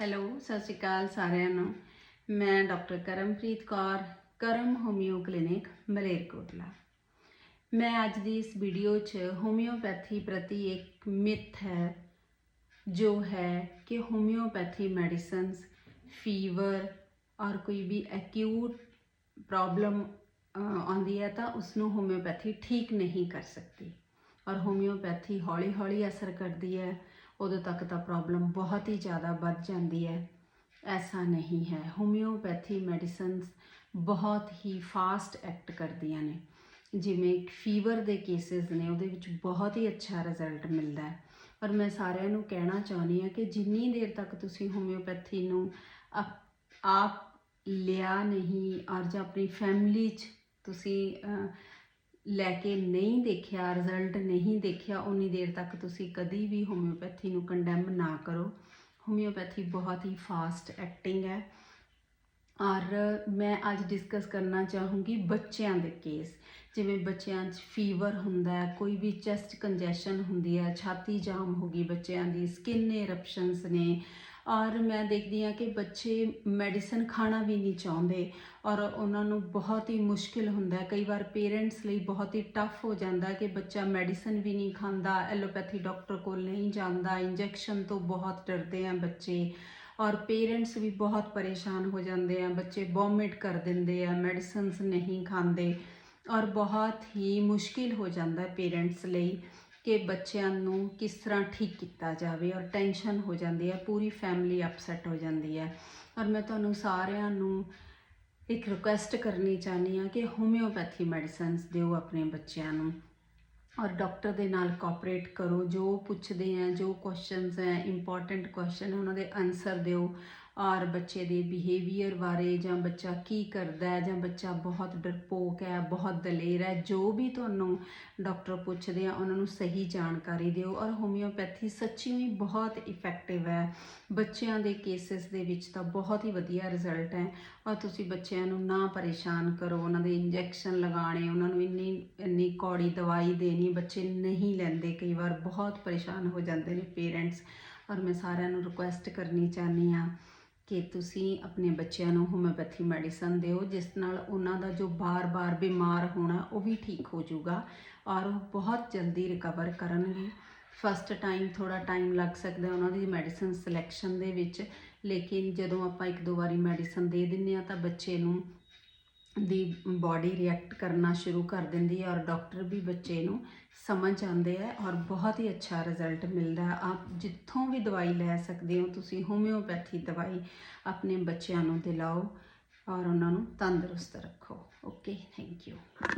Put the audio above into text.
Hello, ਸਤਿ ਸ਼੍ਰੀ ਅਕਾਲ ਸਾਰਿਆਂ ਨੂੰ। ਮੈਂ doctor Karampreet Kaur, Karam homeo clinic, Malerkotla. ਮੈਂ ਅੱਜ ਦੀ ਇਸ ਵੀਡੀਓ 'ਚ ਹੋਮਿਓਪੈਥੀ ਪ੍ਰਤੀ ਇੱਕ ਮਿਥ ਹੈ, ਜੋ ਹੈ ਕਿ ਹੋਮਿਓਪੈਥੀ ਮੈਡੀਸਿਨਸ, ਫੀਵਰ ਔਰ ਕੋਈ ਵੀ ਐਕਿਊਟ ਪ੍ਰੋਬਲਮ ਆਉਂਦੀ ਹੈ ਤਾਂ ਉਸ ਨੂੰ ਹੋਮਿਓਪੈਥੀ ਠੀਕ ਨਹੀਂ ਕਰ ਸਕਦੀ। ਔਰ ਹੋਮਿਓਪੈਥੀ ਹੌਲੀ-ਹੌਲੀ ਅਸਰ ਕਰਦੀ ਹੈ। ਉਦੋਂ ਤੱਕ ਤਾਂ ਪ੍ਰੋਬਲਮ ਬਹੁਤ ਹੀ ਜ਼ਿਆਦਾ ਵੱਧ ਜਾਂਦੀ ਹੈ। ਐਸਾ ਨਹੀਂ ਹੈ। ਹੋਮਿਓਪੈਥੀ ਮੈਡੀਸਿਨਸ ਬਹੁਤ ਹੀ ਫਾਸਟ ਐਕਟ ਕਰਦੀਆਂ ਨੇ। ਜਿਵੇਂ ਫੀਵਰ ਦੇ ਕੇਸਿਸ ਨੇ, ਉਹਦੇ ਵਿੱਚ ਬਹੁਤ ਹੀ ਅੱਛਾ ਰਿਜ਼ਲਟ ਮਿਲਦਾ ਹੈ। ਔਰ ਮੈਂ ਸਾਰਿਆਂ ਨੂੰ ਕਹਿਣਾ ਚਾਹੁੰਦੀ ਹਾਂ ਕਿ ਜਿੰਨੀ ਦੇਰ ਤੱਕ ਤੁਸੀਂ ਹੋਮਿਓਪੈਥੀ ਨੂੰ ਆਪ- ਆਪ ਲਿਆ ਨਹੀਂ ਔਰ ਜਾਂ ਆਪਣੀ ਫੈਮਿਲੀ 'ਚ ਤੁਸੀਂ ਲੈ ਕੇ ਨਹੀਂ ਦੇਖਿਆ ਰਿਜ਼ਲਟ ਨਹੀਂ ਦੇਖਿਆ, ਉਨੀ ਦੇਰ ਤੱਕ ਤੁਸੀਂ ਕਦੀ ਵੀ ਹੋਮਿਓਪੈਥੀ ਨੂੰ ਕੰਡੈਮ ਨਾ ਕਰੋ। ਹੋਮਿਓਪੈਥੀ ਬਹੁਤ ਹੀ ਫਾਸਟ ਐਕਟਿੰਗ ਹੈ। ਔਰ ਮੈਂ ਅੱਜ ਡਿਸਕਸ ਕਰਨਾ ਚਾਹੂੰਗੀ ਬੱਚਿਆਂ ਦੇ ਕੇਸ ਜਿਵੇਂ ਬੱਚਿਆਂ 'ਚ ਫੀਵਰ ਹੁੰਦਾ ਹੈ, ਕੋਈ ਵੀ ਚੈਸਟ ਕੰਜੈਸ਼ਨ ਹੁੰਦੀ ਹੈ, ਛਾਤੀ ਜਾਮ ਹੋ ਗਈ ਬੱਚਿਆਂ ਦੀ ਸਕਿਨ ਇਰਪਸ਼ਨਸ ਨੇ ਔਰ ਮੈਂ ਦੇਖਦੀ ਹਾਂ ਕਿ ਬੱਚੇ ਮੈਡੀਸਨ ਖਾਣਾ ਵੀ ਨਹੀਂ ਚਾਹੁੰਦੇ ਔਰ ਉਹਨਾਂ ਨੂੰ ਬਹੁਤ ਹੀ ਮੁਸ਼ਕਿਲ ਹੁੰਦਾ ਕਈ ਵਾਰ ਪੇਰੈਂਟਸ ਲਈ ਬਹੁਤ ਹੀ ਟਫ ਹੋ ਜਾਂਦਾ ਕਿ ਬੱਚਾ ਮੈਡੀਸਨ ਵੀ ਨਹੀਂ ਖਾਂਦਾ ਐਲੋਪੈਥੀ ਡਾਕਟਰ ਕੋਲ ਨਹੀਂ ਜਾਂਦਾ ਇੰਜੈਕਸ਼ਨ ਤੋਂ ਬਹੁਤ ਡਰਦੇ ਆ ਬੱਚੇ ਔਰ ਪੇਰੈਂਟਸ ਵੀ ਬਹੁਤ ਪਰੇਸ਼ਾਨ ਹੋ ਜਾਂਦੇ ਆ, ਬੱਚੇ ਵੋਮਿਟ ਕਰ ਦਿੰਦੇ ਆ ਮੈਡੀਸਨਸ ਨਹੀਂ ਖਾਂਦੇ ਔਰ ਬਹੁਤ ਹੀ ਮੁਸ਼ਕਿਲ ਹੋ ਜਾਂਦਾ ਪੇਰੈਂਟਸ ਲਈ। ਕਿ ਬੱਚਿਆਂ ਨੂੰ ਕਿਸ ਤਰ੍ਹਾਂ ਠੀਕ ਕੀਤਾ ਜਾਵੇ ਔਰ ਟੈਨਸ਼ਨ ਹੋ ਜਾਂਦੀ ਹੈ, ਪੂਰੀ ਫੈਮਿਲੀ ਅਪਸੈਟ ਹੋ ਜਾਂਦੀ ਹੈ। ਔਰ ਮੈਂ ਤੁਹਾਨੂੰ ਸਾਰਿਆਂ ਨੂੰ ਇੱਕ ਰਿਕੁਐਸਟ ਕਰਨੀ ਚਾਹਨੀ ਹਾਂ ਕਿ ਹੋਮਿਓਪੈਥੀ ਮੈਡੀਸਿਨਸ ਦਿਓ ਆਪਣੇ ਬੱਚਿਆਂ ਨੂੰ। ਔਰ ਡਾਕਟਰ ਦੇ ਨਾਲ ਕੋਆਪਰੇਟ ਕਰੋ, ਜੋ ਪੁੱਛਦੇ ਆ ਜੋ ਕੁਐਸਚਨਸ ਹੈ ਇੰਪੋਰਟੈਂਟ ਕੁਐਸਚਨ ਉਹਨਾਂ ਦੇ ਆਨਸਰ ਦਿਓ। ਔਰ ਬੱਚੇ ਦੇ ਬਿਹੇਵੀਅਰ ਬਾਰੇ ਜਾਂ ਬੱਚਾ ਕੀ ਕਰਦਾ ਹੈ ਜਾਂ ਬੱਚਾ ਬਹੁਤ ਡਰਪੋਕ ਹੈ, ਬਹੁਤ ਦਲੇਰ ਹੈ, ਜੋ ਵੀ ਤੁਹਾਨੂੰ ਡਾਕਟਰ ਪੁੱਛਦੇ ਆ, ਉਹਨਾਂ ਨੂੰ ਸਹੀ ਜਾਣਕਾਰੀ ਦਿਓ। ਔਰ ਹੋਮਿਓਪੈਥੀ ਸੱਚੀ ਵੀ ਬਹੁਤ ਇਫੈਕਟਿਵ ਹੈ। ਬੱਚਿਆਂ ਦੇ ਕੇਸਿਸ ਦੇ ਵਿੱਚ ਤਾਂ ਬਹੁਤ ਹੀ ਵਧੀਆ ਰਿਜ਼ਲਟ ਹੈ। ਔਰ ਤੁਸੀਂ ਬੱਚਿਆਂ ਨੂੰ ਨਾ ਪਰੇਸ਼ਾਨ ਕਰੋ, ਉਹਨਾਂ ਦੇ ਇੰਜੈਕਸ਼ਨ ਲਗਾਉਣੇ, ਉਹਨਾਂ ਨੂੰ ਇੰਨੀ ਇੰਨੀ ਕੌੜੀ ਦਵਾਈ ਦੇਣੀ, ਬੱਚੇ ਨਹੀਂ ਲੈਂਦੇ। ਕਈ ਵਾਰ ਬਹੁਤ ਪਰੇਸ਼ਾਨ ਹੋ ਜਾਂਦੇ ਨੇ ਪੇਰੈਂਟਸ ਔਰ ਮੈਂ ਸਾਰਿਆਂ ਨੂੰ ਰਿਕੁਐਸਟ ਕਰਨੀ ਚਾਹਨੀ ਆ ਕਿ ਤੁਸੀਂ ਆਪਣੇ ਬੱਚਿਆਂ ਨੂੰ ਹੋਮਿਓਪੈਥੀ ਮੈਡੀਸਨ ਦਿਓ, ਜਿਸ ਨਾਲ ਉਹਨਾਂ ਦਾ ਜੋ ਬਾਰ-ਬਾਰ ਬਿਮਾਰ ਹੋਣਾ, ਉਹ ਵੀ ਠੀਕ ਹੋ ਜਾਊਗਾ ਔਰ ਉਹ ਬਹੁਤ ਜਲਦੀ ਰਿਕਵਰ ਕਰਨਗੇ। ਫਸਟ ਟਾਈਮ ਥੋੜਾ ਟਾਈਮ ਲੱਗ ਸਕਦਾ ਉਹਨਾਂ ਦੀ ਮੈਡੀਸਨ ਸਿਲੈਕਸ਼ਨ ਦੇ ਵਿੱਚ, ਲੇਕਿਨ ਜਦੋਂ ਆਪਾਂ ਇੱਕ ਦੋ ਵਾਰੀ ਮੈਡੀਸਨ ਦੇ ਦਿੰਨੇ ਆ ਤਾਂ ਬੱਚੇ ਨੂੰ ਦੀ ਬਾਡੀ ਰਿਐਕਟ ਕਰਨਾ ਸ਼ੁਰੂ ਕਰ ਦਿੰਦੀ ਹੈ ਔਰ ਡਾਕਟਰ ਵੀ ਬੱਚੇ ਨੂੰ ਸਮਝ ਆਉਂਦੇ ਆ ਔਰ ਬਹੁਤ ਹੀ ਅੱਛਾ ਰਿਜ਼ਲਟ ਮਿਲਦਾ ਆਪ ਜਿੱਥੋਂ ਵੀ ਦਵਾਈ ਲੈ ਸਕਦੇ ਹੋ, ਤੁਸੀਂ ਹੋਮਿਓਪੈਥੀ ਦਵਾਈ ਆਪਣੇ ਬੱਚਿਆਂ ਨੂੰ ਦਿਲਾਓ ਔਰ ਉਹਨਾਂ ਨੂੰ ਤੰਦਰੁਸਤ ਰੱਖੋ। Okay thank you